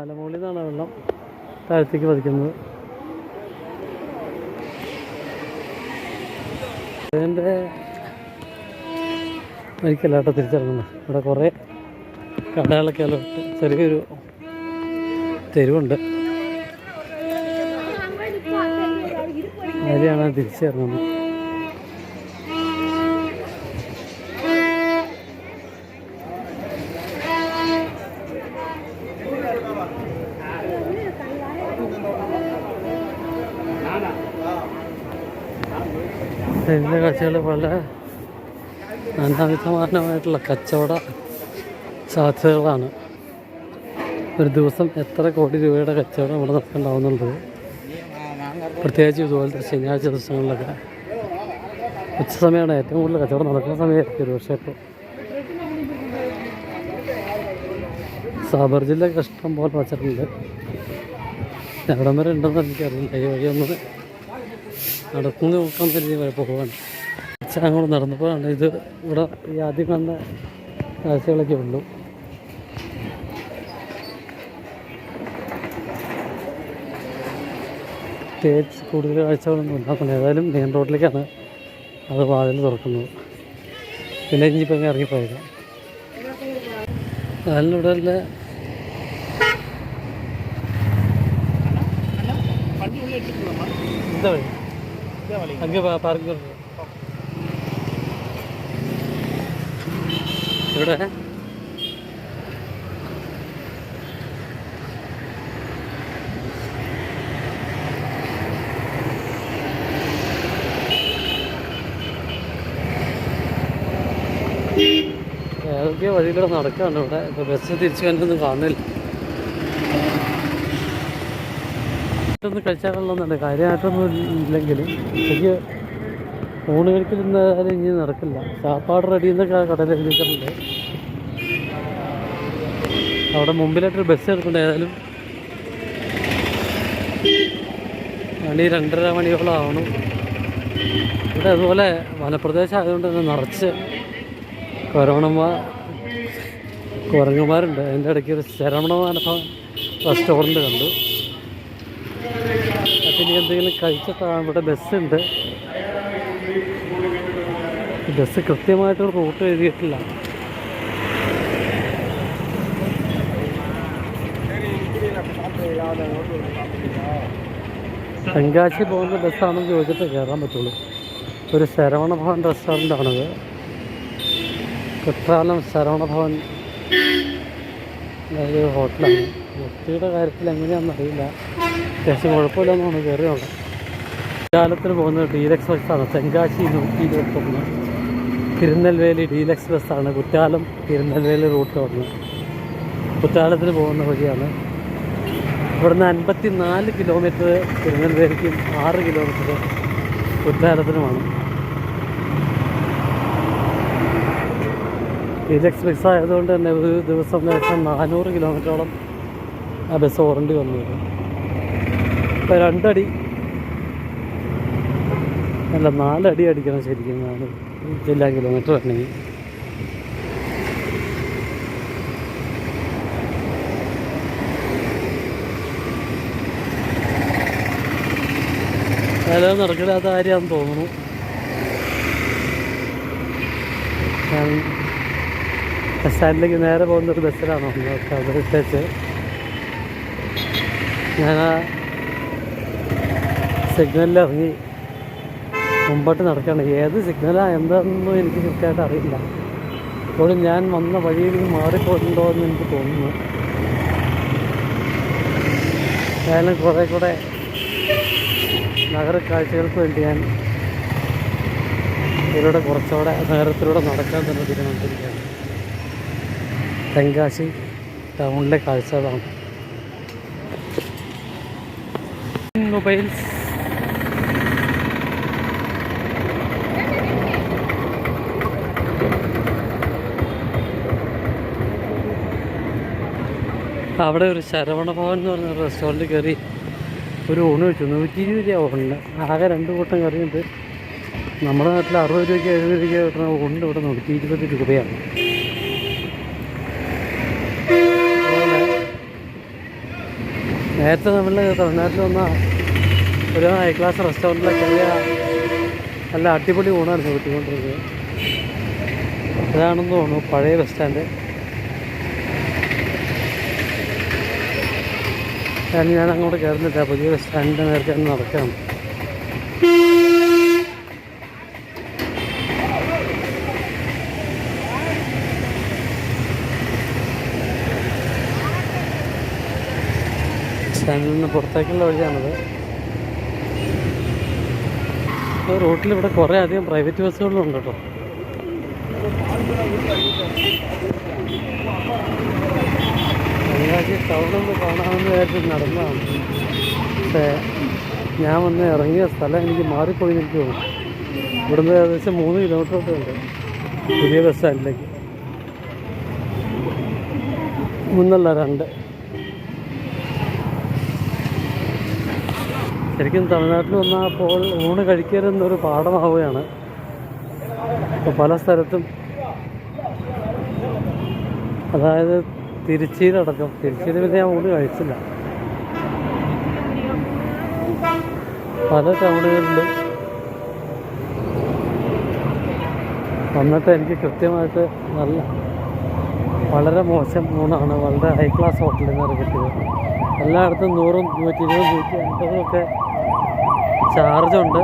മലമുകളിൽ നിന്നാണ് വെള്ളം താഴത്തേക്ക് പതിക്കുന്നത്. അതിന്റെ ഒരിക്കലാട്ടം തിരിച്ചിറങ്ങുന്നത്. ഇവിടെ കുറേ കടകളൊക്കെ ചെറിയൊരു തെരുവുണ്ട്. അതിലാണ് തിരിച്ചിറങ്ങുന്നത്. പല നാനാവിധമാനമായിട്ടുള്ള കച്ചവട സാധ്യതകളാണ്. ഒരു ദിവസം എത്ര കോടി രൂപയുടെ കച്ചവടം ഇവിടെ നടക്കുന്നുണ്ടാവുന്നുള്ളത്? പ്രത്യേകിച്ച് ഇതുപോലത്തെ ശനിയാഴ്ച ദിവസങ്ങളിലൊക്കെ ഉച്ച സമയമാണ് ഏറ്റവും കൂടുതൽ കച്ചവടം നടക്കുന്ന സമയമായിരിക്കും ഒരു പക്ഷേ ഇപ്പോൾ സാബർ ജില്ലയൊക്കെ ഇഷ്ടം പോലെ വച്ചിട്ടുണ്ട്. എവിടം വരെ ഉണ്ടെന്ന് എനിക്കറിയില്ല. ഈ വഴിയൊന്ന് നടക്കുന്നു നോക്കാൻ പറ്റിയ പോവാണ്. അങ്ങോട്ട് നടന്നപ്പോഴാണ് ഇത് ഇവിടെ ഈ ആദ്യം കണ്ട കാഴ്ചകളൊക്കെ ഉള്ളൂ. പ്രത്യേകിച്ച് കൂടുതൽ കാഴ്ചകളൊന്നും ഉണ്ടാക്കുന്നത് ഏതായാലും മെയിൻ റോഡിലേക്കാണ് അത് വാതിൽ തുറക്കുന്നത്. പിന്നെ ഇനിയിപ്പോൾ അങ്ങ് ഇറങ്ങിപ്പോയത് അതിലൂടെ എന്താ വഴി അങ്ങ് പാർക്കിംഗ് ഇവിടെ. ഏതൊക്കെയോ വഴിയിലൂടെ നടക്കാണ് ഇവിടെ. ഇപ്പോൾ ബസ് തിരിച്ചു വന്നൊന്നും കാണുന്നില്ല. ഒന്ന് കഴിച്ചാൽ കൊള്ളുന്നുണ്ട് കാര്യമായിട്ടൊന്നും ഇല്ലെങ്കിലും ഉച്ചയ്ക്ക് ഊണ് കഴിക്കലിരുന്നാലും ഇനി നടക്കില്ല. ചാപ്പാട് റെഡി എന്നൊക്കെ കടയിൽ എഴുതിയിട്ടുണ്ട് അവിടെ മുമ്പിലായിട്ടൊരു ബസ് എടുക്കണ്ട ഏതായാലും മണി രണ്ടര മണിയോളം ആവണം. ഇവിടെ അതുപോലെ വനപ്രദേശം ആയതുകൊണ്ട് തന്നെ നിറച്ച് കൊരവണന്മാർ കുരങ്ങന്മാരുണ്ട്. അതിന്റെ ഇടയ്ക്ക് ഒരു ശരവണമാന റെസ്റ്റോറന്റ് കണ്ടു. അപ്പം ഇനി എന്തെങ്കിലും കഴിച്ചിട്ടാണ് ഇവിടെ ബസ്സുണ്ട് ബസ് കൃത്യമായിട്ട് റൂട്ട് എഴുതിയിട്ടില്ല. തെങ്കാശി പോകുന്ന ബസ്സാണെന്ന് ചോദിച്ചിട്ട് കയറാൻ പറ്റുള്ളൂ. ഒരു ശരവണ ഭവൻ റെസ്റ്റോറന്റ് ആണത് കുற்றாലം ശരവണ ഭവൻ ഒരു ഹോട്ടലാണ് വൃത്തിയുടെ കാര്യത്തിൽ എങ്ങനെയാണെന്ന് അറിയില്ല. അത്യാവശ്യം കുഴപ്പമില്ലെന്നാണ് കയറിയുള്ളത് കാലത്തിന് പോകുന്നത് ഡീലക്സ് ബസ്സാണ് തെങ്കാശി നൂറ്റി ഇരുപത്തൊന്ന്. തിരുനെൽവേലി ഡീലക്സ് ബസ്സാണ്. കുറ്റാലം തിരുനെൽവേലി റൂട്ട് വന്ന്. കുറ്റാലത്തിന് പോകുന്ന വഴിയാണ്. ഇവിടുന്ന് അൻപത്തി നാല് കിലോമീറ്റർ തിരുനെൽവേലിക്കും ആറ് കിലോമീറ്റർ കുറ്റാലത്തിനുമാണ്. ഡീലക്സ് ബസ് ആയതുകൊണ്ട് തന്നെ ഒരു ദിവസം ഏകദേശം നാനൂറ് കിലോമീറ്ററോളം ആ ബസ് ഓറണ്ടി വന്നു ഇപ്പോൾ രണ്ടടി അല്ല നാലടി അടിക്കണം ശരിക്കും നാല് ജില്ലാ കിലോമീറ്റർ വരണമെങ്കിൽ അതായത് നടക്കില്ലാത്ത കാര്യമാണെന്ന് തോന്നുന്നു. ബസ് സ്റ്റാൻഡിലേക്ക് നേരെ പോകുന്നൊരു ബസ്സിലാണോ വന്നത്. ഞാൻ ആ സിഗ്നലിൽ ഇറങ്ങി. മുമ്പോട്ട് നടക്കുകയാണ്. ഏത് സിഗ്നലാണ് എന്താണെന്നും എനിക്ക് കൃത്യമായിട്ട് അറിയില്ല. ഇപ്പോഴും ഞാൻ വന്ന വഴിയിൽ മാറിപ്പോയിട്ടുണ്ടോ എന്ന് എനിക്ക് തോന്നുന്നു. ഏതായാലും കുറേ കൂടെ നഗര കാഴ്ചകൾക്ക് വേണ്ടി ഞാൻ ഇതിലൂടെ കുറച്ചുകൂടെ നഗരത്തിലൂടെ നടക്കാൻ തന്നെ തീരുമാനിച്ചിരിക്കുകയാണ്. തെങ്കാശി ടൗണിലെ കാഴ്ചകളാണ്. മൊബൈൽസ് അവിടെ ഒരു ശരവണ ഭവൻ എന്ന് പറഞ്ഞ റെസ്റ്റോറന്റിൽ കയറി ഒരു ഊണ് വെച്ചു. നൂറ്റി ഇരുപത് രൂപ ഊണിന്. ആകെ രണ്ട് കൂട്ടം കറിയുണ്ട്. നമ്മുടെ നാട്ടിൽ അറുപത് രൂപയ്ക്ക് എഴുപത് രൂപയ്ക്ക് കിട്ടുന്ന ഊണിന്റെ ഇവിടെ നൂറ്റി ഇരുപത് രൂപയാണ്. നേരത്തെ നമ്മൾ തമിഴ്നാട്ടിൽ വന്ന ഒരു ഹൈ ക്ലാസ് റെസ്റ്റോറന്റിലൊക്കെ നല്ല അടിപൊളി ഊണായിരുന്നു. കിട്ടിക്കൊണ്ടിരുന്നത് അതാണെന്ന് തോന്നുന്നു പഴയ ബസ് സ്റ്റാൻഡ് കാരണം ഞാൻ അങ്ങോട്ട് കയറുന്നില്ല. പുതിയ ബസ് സ്റ്റാൻഡിന്റെ നേരത്തെ ഒന്ന് നടക്കണം. സ്റ്റാൻഡിൽ നിന്ന് പുറത്തേക്കുള്ള വഴിയാണത്. റോട്ടിൽ ഇവിടെ കുറേ അധികം പ്രൈവറ്റ് ബസ്സുകളും ഉണ്ട് കേട്ടോ. അങ്ങാടി ടൗണൊന്ന് കാണാമെന്ന് വിചാരിച്ച് നടന്നതാണ്. പക്ഷേ ഞാൻ വന്ന് ഇറങ്ങിയ സ്ഥലം എനിക്ക് മാറിപ്പോയി എനിക്ക് തോന്നുന്നു. ഇവിടുന്ന് ഏകദേശം മൂന്ന് കിലോമീറ്ററൊക്കെ ഉണ്ട്. പുതിയ ബസ് സ്റ്റാൻഡിലേക്ക്. മൂന്നല്ല രണ്ട്. ശരിക്കും തമിഴ്നാട്ടിൽ വന്നാൽ അപ്പോൾ ഊണ് കഴിക്കരുതെന്നൊരു പാഠമാവുകയാണ്. അപ്പോൾ പല സ്ഥലത്തും. അതായത് തിരുച്ചിയിലടക്കം തിരുച്ചിയിൽ പിന്നെ ഞാൻ ഊണ് കഴിച്ചില്ല. പല ടൗണുകളിലും വന്നിട്ട് എനിക്ക് കൃത്യമായിട്ട് നല്ല വളരെ മോശം ഊണാണ്. വളരെ ഹൈ ക്ലാസ് ഹോട്ടലിൽ നിന്നാണ് കിട്ടിയത് എല്ലായിടത്തും നൂറും നൂറ്റി ഇരുപതും നൂറ്റി അൻപതും ഒക്കെ ചാർജുണ്ട്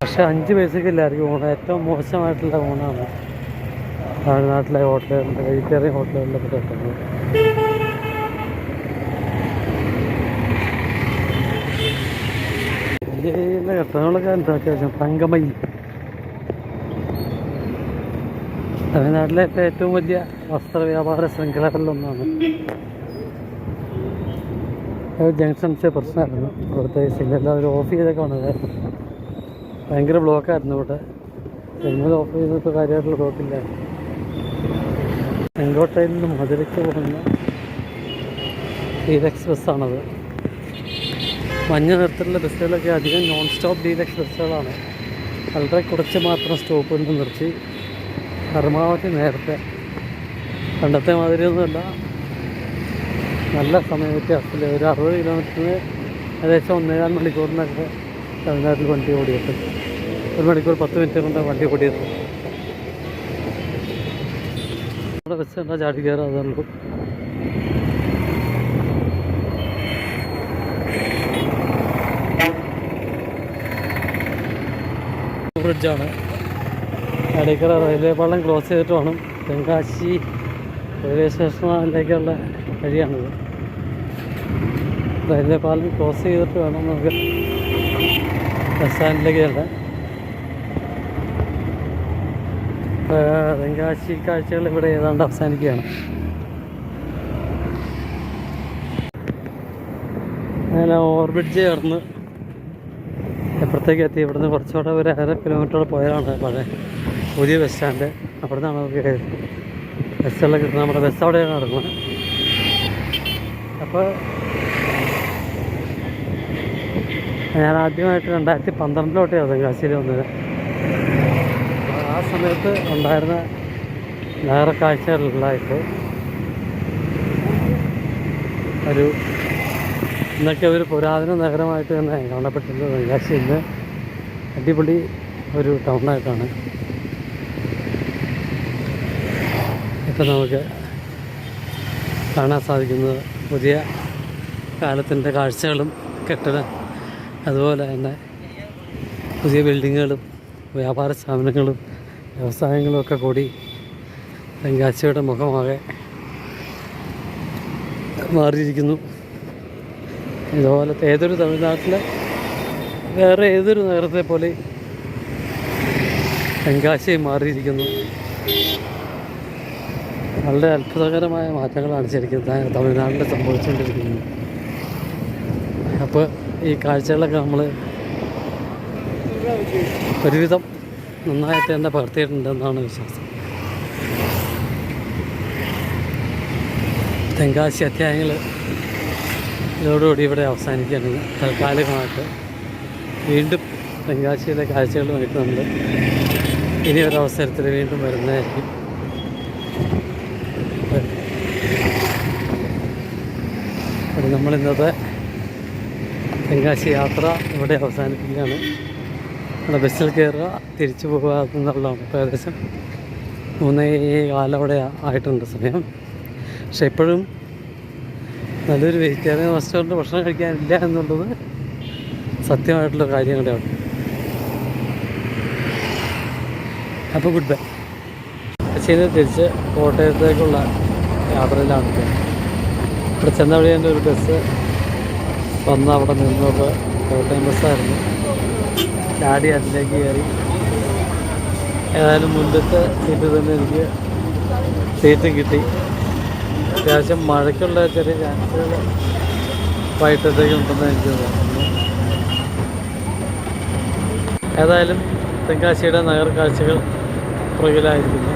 പക്ഷെ അഞ്ച് പൈസക്കില്ലായിരിക്കും ഊണ്. ഏറ്റവും മോശമായിട്ടുള്ള ഊണാണ്. തമിഴ്നാട്ടിലെ ഹോട്ടലുകളുണ്ട് വെജിറ്റേറിയൻ ഹോട്ടലുകളിലൊക്കെ കിട്ടുന്നത് വലിയ കെട്ടങ്ങളൊക്കെ എന്താ അത്യാവശ്യം? തങ്കമയിൽ തമിഴ്നാട്ടിലെ ഏറ്റവും വലിയ വസ്ത്ര വ്യാപാര ശൃംഖലകളിലൊന്നാണ് ജംഗ്ഷൻസ് പ്രശ്നമായിരുന്നു. അവിടുത്തെ അവർ ഓഫ് ചെയ്തൊക്കെ വന്നതായിരുന്നു ഭയങ്കര ബ്ലോക്കായിരുന്നു ഇവിടെ. സിഗ്നൽ ഓഫ് ചെയ്തിട്ട് കാര്യമായിട്ടുള്ള ബ്ലോക്കില്ല ചെങ്കോട്ടയിൽ നിന്ന് മധുരയ്ക്ക് പോകുന്ന ഡീലക്സ് ബസ്സാണത് മഞ്ഞ നിറത്തിലുള്ള ബസ്സുകളൊക്കെ അധികം നോൺ സ്റ്റോപ്പ് ഡീലക്സ് ബസ്സുകളാണ് വളരെ കുറച്ച് മാത്രം സ്റ്റോപ്പ് ഉണ്ട് നിർത്തി. പരമാവധി നേരത്തെ. പണ്ടത്തെ മാതിരിയൊന്നുമല്ല. നല്ല സമയ വ്യത്യാസത്തിൽ ഒരു അറുപത് കിലോമീറ്ററിന് ഏകദേശം ഒന്നേകാൽ മണിക്കൂറിനൊക്കെ തമിഴ്നാട്ടിൽ വണ്ടി ഓടിയെത്തും. ഒരു മണിക്കൂർ പത്ത് മിനിറ്റ് കൊണ്ട് വണ്ടി ഓടിയെത്തും നമ്മുടെ ബസ് എന്താ ചാടി കയറുക അതുള്ളൂ ബ്രിഡ്ജാണ്. അടയ്ക്കര റെയിൽവേ പാളം ക്രോസ് ചെയ്തിട്ട് വേണം തെങ്കാശി റെയിൽവേ സ്റ്റേഷനിലേക്കുള്ള വഴിയാണിത്. റെയിൽവേ പാലം ക്രോസ് ചെയ്തിട്ട് വേണം നമുക്ക് ബസ് സ്റ്റാൻഡിലേക്ക് ചെല്ലാൻ. തെങ്കാശി കാഴ്ചകൾ ഇവിടെ ഏതാണ്ട് അവസാനിക്കുകയാണ്. അങ്ങനെ ഓവർബ്രിഡ്ജ് ചേർന്ന് എപ്പുറത്തേക്ക് എത്തി. ഇവിടുന്ന് കുറച്ചുകൂടെ ഒരു അര കിലോമീറ്റർ പോയതാണ് പഴയ പുതിയ ബസ് സ്റ്റാൻഡ് അവിടെ നിന്നാണ് നമുക്ക് ബസ്സെല്ലാം കിട്ടുന്നത് നമ്മുടെ ബസ് അവിടെയാണ് നടക്കുന്നത്. അപ്പോൾ ഞാൻ ആദ്യമായിട്ട് രണ്ടായിരത്തി പന്ത്രണ്ടിലോട്ടേ തെങ്കാശിയിൽ വന്നത്. സമയത്ത് ഉണ്ടായിരുന്ന വേറെ കാഴ്ചകളിലായിട്ട് ഒരു ഇന്നൊക്കെ ഒരു പുരാതന നഗരമായിട്ട് തന്നെ കാണപ്പെട്ടിരുന്നത് പക്ഷേ ഇന്ന് അടിപൊളി ഒരു ടൗണായിട്ടാണ്. ഇപ്പം നമുക്ക് കാണാൻ സാധിക്കുന്നത് പുതിയ കാലത്തിന്റെ കാഴ്ചകളും കെട്ടിടം അതുപോലെ തന്നെ പുതിയ ബിൽഡിങ്ങുകളും വ്യാപാര സ്ഥാപനങ്ങളും വ്യവസായങ്ങളും ഒക്കെ കൂടി തെങ്കാശിയുടെ മുഖമാകെ മാറിയിരിക്കുന്നു. ഇതുപോലത്തെ ഏതൊരു തമിഴ്നാട്ടിലെ വേറെ ഏതൊരു നഗരത്തെ പോലെ തെങ്കാശി മാറിയിരിക്കുന്നു. വളരെ അത്ഭുതകരമായ മാറ്റങ്ങളാണ് ശരിക്കും തമിഴ്നാട്ടിൽ സംഭവിച്ചുകൊണ്ടിരിക്കുന്നത്. അപ്പോൾ ഈ കാഴ്ചകളൊക്കെ നമ്മൾ ഒരുവിധം നന്നായിട്ട് തന്നെ പകർത്തിയിട്ടുണ്ടെന്നാണ് വിശ്വാസം. തെങ്കാശി അധ്യായങ്ങൾ ഇതോടുകൂടി ഇവിടെ അവസാനിക്കുകയാണ്. തൽക്കാലികമായിട്ട് വീണ്ടും തെങ്കാശിയിലെ കാഴ്ചകളുമായിട്ട് നമ്മൾ ഇനി ഒരു അവസരത്തിൽ വീണ്ടും വരുന്നതായിരിക്കും. നമ്മൾ ഇന്നത്തെ തെങ്കാശി യാത്ര ഇവിടെ അവസാനിപ്പിക്കുകയാണ്. നമ്മുടെ ബസ്സിൽ കയറുക തിരിച്ചു പോകുക എന്നുള്ളതാണ് ഇപ്പോൾ ഏകദേശം മൂന്നേ കാലം അവിടെ ആയിട്ടുണ്ട് സമയം. പക്ഷെ ഇപ്പോഴും നല്ലൊരു വെജിറ്റേറിയൻ റെസ്റ്റോറന്റ് ഭക്ഷണം കഴിക്കാനില്ല എന്നുള്ളത് സത്യമായിട്ടുള്ള കാര്യം കൂടെയാണ് അപ്പോൾ ഗുഡ് ബൈ. കൊച്ചിയിൽ ഇത് തിരിച്ച് കോട്ടയത്തേക്കുള്ള യാത്രയിലാണ്. ഇവിടെ ചെന്ന വഴി എന്റെ ഒരു ബസ് വന്ന് അവിടെ നിന്നപ്പോൾ കോട്ടയം ബസ്സായിരുന്നു. ചാടി അതിലേക്ക് കയറി. ഏതായാലും മുൻപത്തെ സീറ്റ് തന്നെ എനിക്ക് സീറ്റും കിട്ടി. അത്യാവശ്യം മഴയ്ക്കുള്ള ചെറിയ ചാൻസുകൾ വൈകിട്ടത്തേക്ക് ഉണ്ടെന്ന് എനിക്ക് തോന്നുന്നു. ഏതായാലും തെങ്കാശിയുടെ നഗർ കാഴ്ചകൾ പുറകിലായിരിക്കുന്നു.